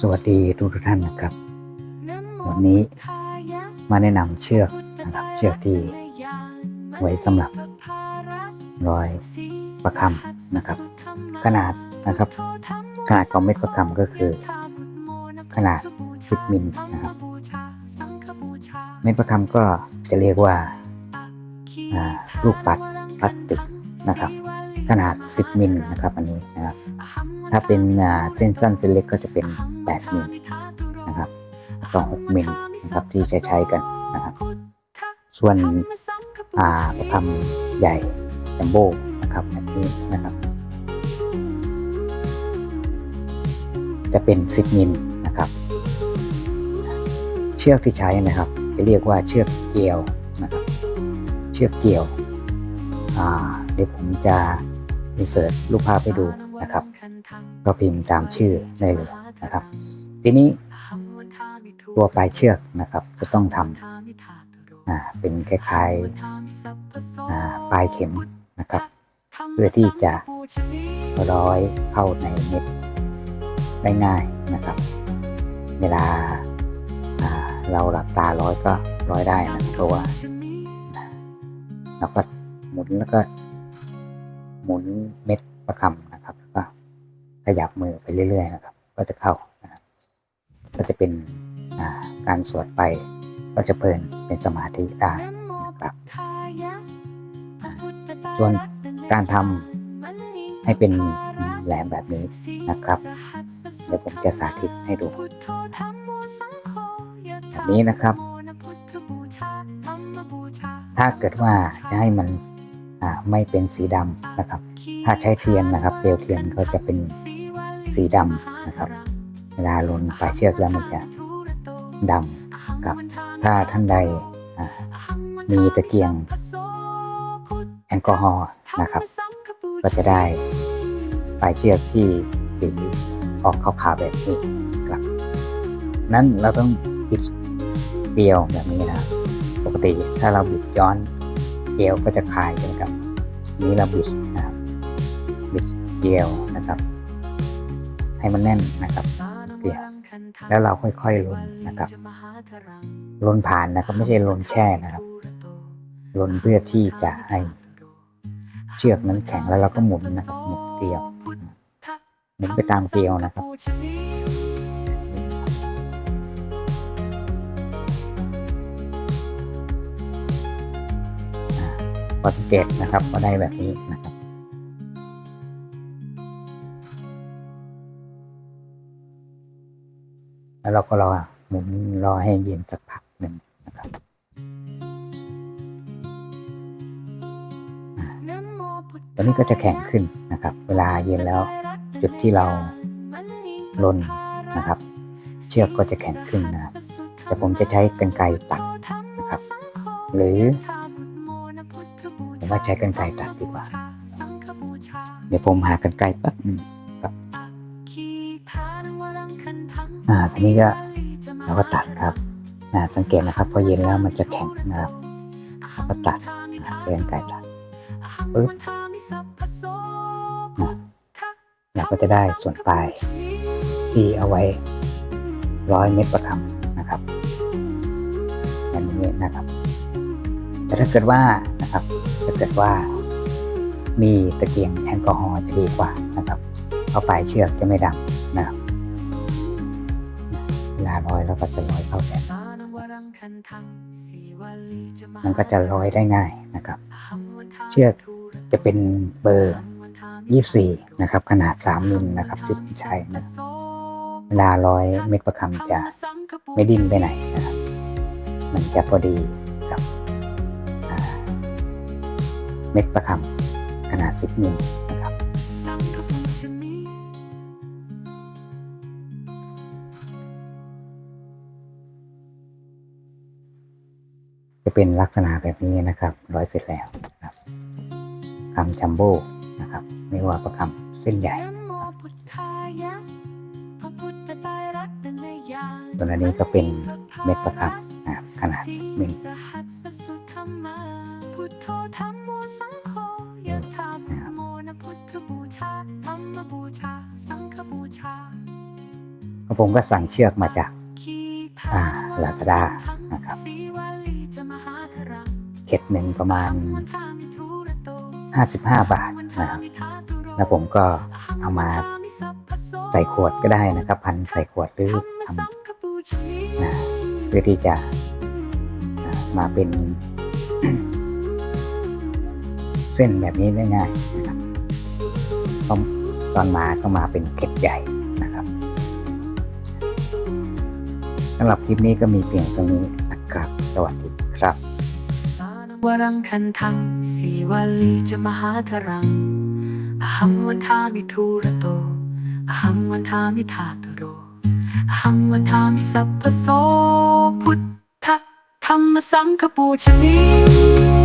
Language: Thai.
สวัสดีทุกท่านนะครับ วัวันนนี้นี้มามาแนะแนะนำนำเชืเชืออกกนะนะคครัรับบเชืเชืออกกที่ที่ไว้ไว้สำสำหหรัรับบร้อยประประคคำนะครับำขขนานาดดนะนะคครัรับบขนาดของเม็ดประคำก็คือ ขนาด 10 มิลนะครับ เม็ดประคำก็จะเรียกว่าอ่าลูลูกกปัปัดดพพลาลาสสติติกกนะนะคครัรับบ ขนาด 10 มิลนะครับอันนี้นะครับถ้าเป็นเส้นสั้นเส้นเล็กก็จะเป็น 8 มิลนะครับแล้วก็6มิลนะครับที่ใช้ใช้กันนะครับส่วนอ่าประคำใหญ่จัมโบ้นะครับแบบนี้นะครับ จะเป็น 10 มิลนะครับ เชือกที่ใช้นะครับ จะเรียกว่าเชือกเกลียวนะครับ เชือกเกลียวอ่าเดี๋ยวผมจะ อินเสิร์ตรูปภาพให้ดูนะครับ ก็พิมพ์ตามชื่อได้เลยนะครับ ทีนี้ตัวปลายเชือกนะครับ จะต้องทำเป็นคล้ายๆปลายเข็มนะครับ เพื่อที่จะร้อยเข้าในเม็ดได้ง่ายนะครับ เวลาอ่าเราหลับตาร้อยก็ร้อยได้นะเพราะว่าเราก็หมุนแล้วก็ หมุนเม็ดประคำนะครับแล้วก็ขยับมือไปเรื่อยๆนะครับ ก็จะเข้านะครับก็จะเป็นาการสวดไปก็จะเพลินเป็นสมาธิได้นะครับส่วนการทให้เป็นแหลมแบบนี้นะครับ เดี๋ยวผมจะสาธิตให้ดูแบบนี้นะครับ ถ้าเกิดว่าจะให้มัน ไม่เป็นสีดำนะครับ ถ้าใช้เทียนนะครับเปลวเทียนก็จะเป็นสีดำนะครับ เวลาลนปลายเชือกแล้วมันจะดำครับ ถ้าท่านใดมีตะเกียงแอลกอฮอล์นะครับ ก็จะได้ปลายเชือกที่สีออกขาวๆแบบนี้ครับ นั้นเราต้องบิดเกลียวแบบนี้นะ ปกติถ้าเราบิดย้อน เกลก็จะคลายใช่ไหมครับนี้เราบิดนะครับบิดเกลนะครับ ให้มันแน่นนะครับเกลียวแล้วเราค่อยๆลนนะครับลนผ่านนะครับไม่ใช่ลนแช่นะครับลนเพื่อที่จะให้เชือกนั้นแข็งแล้วเราก็หมุนนะครับหมุนเกลียวหมุนไปตามเกลียวนะครับ พอสังเกตนะครับก็ได้แบบนี้นะครับแล้วเราก็รอหมุนรอให้เย็นสักพักหนึ่งนะครับตัวนี้ก็จะแข็งขึ้นนะครับ เวลาเย็นแล้วจุดที่เราลลนนะครับ เชือกก็จะแข็งขึ้นนะครับแต่ผมจะใช้กรรไกรตัดนะครับ หรือ ผมว่าใช้กรรไกรตัดดีกว่า เดี๋ยวผมหากรรไกรแป๊บหนึงอ่าทีนี้ก็เราก็ตัดครับนะสังเกตนะครับ พอเย็นแล้วมันจะแข็งนะครับเราก็ตัดนะใช้กรรไกรตัดปึ๊บเราก็จะได้ส่วนปลายที่เอาไว้ร้อยเม็ดประคำนะครับแบบนี้นะครับ แต่ถ้าเกิดว่า ถ้าเกิดว่ามีตะเกียงแอลกอฮอล์จะดีกว่านะครับ เพราะปลายเชือกจะไม่ดำนะครับเวลาร้อยเราก็จะร้อยเข้าแบมันก็จะร้อยได้ง่ายนะครับ เชือกจะเป็นเบอร์ 24 นะครับ ขนาด 3 มิลนะครับที่ผมใช้นะเวลาร้อยเม็ดประคำจะไม่ดิ้นไปไหนนะครับ มันจะพอดี เม็ดประคำขนาด 10 มิลนะครับ จะเป็นลักษณะแบบนี้นะครับ ร้อยเสร็จแล้วนะครับคำจัมโบ้นะครับเรียกว่าประคำเส้นใหญ่ตัวนี้ก็เป็นเม็ดประคำนะครับขนาด10มิล ลพุทโธธรรมโมสังโฆยะถาพุทโมนะพุทธบูชาธรรมบูชา สังฆบูชาก็แล้วผมก็สั่งเชือกมาจากอ่าลาซาด้านะครับเข็ดหนึ่งประมาณ 55 บาทนะครับแล้วผมก็เอามาใส่ขวดก็ได้นะครับ พันใส่ขวดหรือทำนะเพื่อที่จะอ่ามาเป็น เส้นแบบนี้ได้ง่ายนะครับตอนตอนมาก็มาเป็นเข็ดใหญ่นะครับสำหรับคลิปนี้ก็มีเพียงตรงนี้นะครับ สวัสดีครับวรังคันทังสีวลีจะมหาทรังอหังวันทามิทูระโตอหังวันทามิธาตุโรอหังวันทามิสัพพโสพุทธธรรมสังคปูชนี